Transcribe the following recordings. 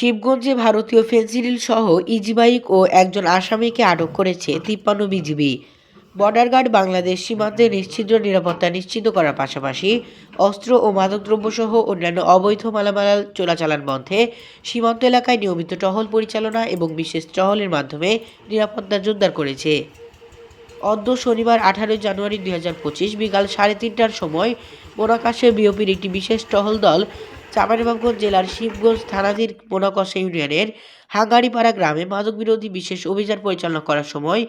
শিবগঞ্জে ভারতীয় ফেন্সিডিল সহ ইজিবাইক ও একজন আসামিকে আটক করেছে তিপ্পান্ন বিজিবি। বর্ডার গার্ড বাংলাদেশ সীমান্তে নিশ্চিদ্র নিরাপত্তা নিশ্চিত করার পাশাপাশি অস্ত্র ও মাদকদ্রব্য সহ অন্যান্য অবৈধ মালামাল চোরাচালান বন্ধে সীমান্ত এলাকায় নিয়মিত টহল পরিচালনা এবং বিশেষ টহলের মাধ্যমে নিরাপত্তা জোরদার করেছে। অদ্য শনিবার আঠারোই জানুয়ারি দুই হাজার পঁচিশ বিকাল সাড়ে তিনটার সময় মোনাকাশে বিওপির একটি বিশেষ টহল দল চাঁপাইনবাবগঞ্জ জেলার শিবগঞ্জ থানাধীন মোনাকশা ইউনিয়নের হাঙ্গারিপাড়া গ্রামে মাদক বিরোধী বিশেষ অভিযান পরিচালনা করার সময়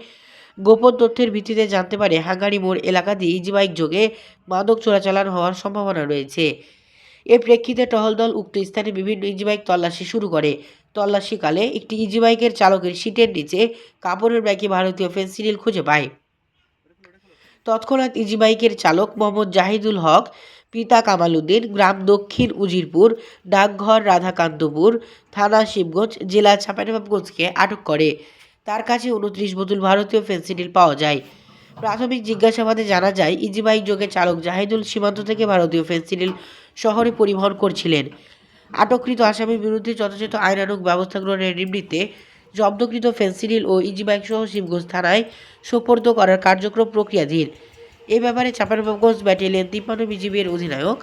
গোপন তথ্যের ভিত্তিতে জানতে পারে হাঙ্গারি মোড় এলাকা দিয়ে ইজিবাইক যোগে মাদক চোরাচালান হওয়ার সম্ভাবনা রয়েছে। এর প্রেক্ষিতে টহল দল উক্ত স্থানে বিভিন্ন ইজিবাইক তল্লাশি শুরু করে। তল্লাশিকালে একটি ইজিবাইকের চালকের সিটের নিচে কাপড়ের ব্যাগে ভারতীয় ফেন্সিডিল খুঁজে পায়। তৎক্ষণাৎ ইজিবাইকের চালক মোহাম্মদ জাহিদুল হক, পিতা কামাল উদ্দিন গ্রাম দক্ষিণ উজিরপুর, ডাকঘর রাধাকান্তপুর, থানা শিবগঞ্জ, জেলা চাঁপাইনবাবগঞ্জকে আটক করে। তার কাছে উনত্রিশ বোতল ভারতীয় ফেন্সিডিল পাওয়া যায়। প্রাথমিক জিজ্ঞাসাবাদে জানা যায়, ইজিবাইক যোগে চালক জাহিদুল সীমান্ত থেকে ভারতীয় ফেন্সিডিল শহরে পরিবহন করছিলেন। আটককৃত আসামির বিরুদ্ধে যথাযথ আইনানুগ ব্যবস্থা গ্রহণের নিবৃত্তে জব্দকৃত ফেন্সিডিল ও ইজিবাইক সহ শিবগঞ্জ থানায় সোপর্দ করার কার্যক্রম প্রক্রিয়াধীন এ ব্যাপারে চাঁপাইনবাবগঞ্জ ব্যাটালিয়ন তিপ্পান্ন বিজিবির অধিনায়ক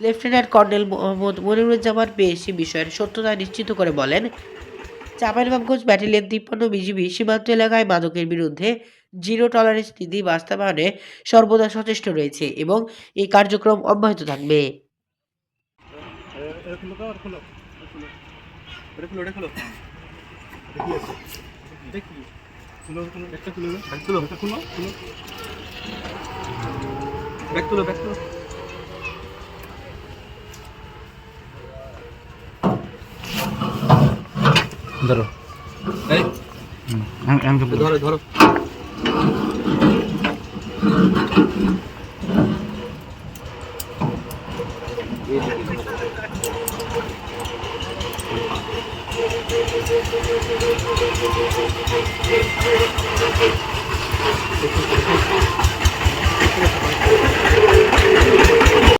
লেফটেন্যান্ট কর্নেল মোহাম্মদ মনিরুজ্জামান পেয়েছি বিষয়ের সত্যতা নিশ্চিত করে বলেন চাঁপাইনবাবগঞ্জ ব্যাটালিয়ন তিপ্পান্ন বিজিবি সীমান্ত এলাকায় মাদকের বিরুদ্ধে জিরো টলারেন্স নীতি বাস্তবায়নে সর্বদা সচেষ্ট রয়েছে এবং এই কার্যক্রম অব্যাহত থাকবে খুলো তো আর খুলো এটা খুলো এটা খুলো এটা কি এটা খুলো খুলো একটা খুলো ব্যাগ তুলো একটা খুলো খুলো ব্যাগ তুলো ব্যাগ তুলো ধরো ধরো। ধরো Thank